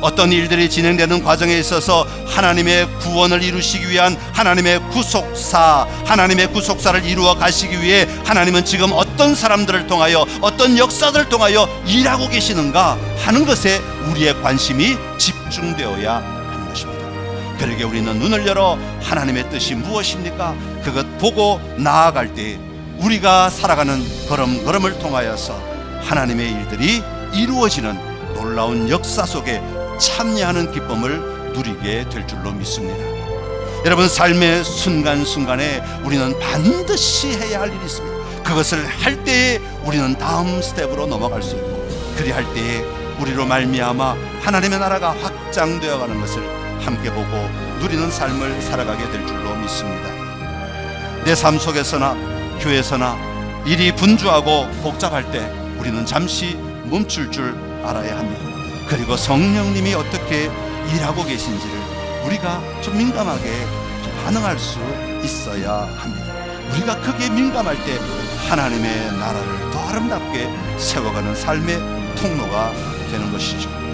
어떤 일들이 진행되는 과정에 있어서 하나님의 구원을 이루시기 위한 하나님의 구속사, 하나님의 구속사를 이루어 가시기 위해 하나님은 지금 어떤 사람들을 통하여 어떤 역사들을 통하여 일하고 계시는가 하는 것에 우리의 관심이 집중되어야 하는 것입니다. 그러게 우리는 눈을 열어 하나님의 뜻이 무엇입니까? 그것 보고 나아갈 때 우리가 살아가는 걸음걸음을 통하여서 하나님의 일들이 이루어지는 놀라운 역사 속에 참여하는 기쁨을 누리게 될 줄로 믿습니다. 여러분 삶의 순간순간에 우리는 반드시 해야 할 일이 있습니다. 그것을 할 때에 우리는 다음 스텝으로 넘어갈 수 있고 그리할 때에 우리로 말미암아 하나님의 나라가 확장되어 가는 것을 함께 보고 누리는 삶을 살아가게 될 줄로 믿습니다. 내 삶 속에서나 교회에서나 일이 분주하고 복잡할 때 우리는 잠시 멈출 줄 알아야 합니다. 그리고 성령님이 어떻게 일하고 계신지를 우리가 좀 민감하게 좀 반응할 수 있어야 합니다. 우리가 크게 민감할 때 하나님의 나라를 더 아름답게 세워가는 삶의 통로가 되는 것이죠.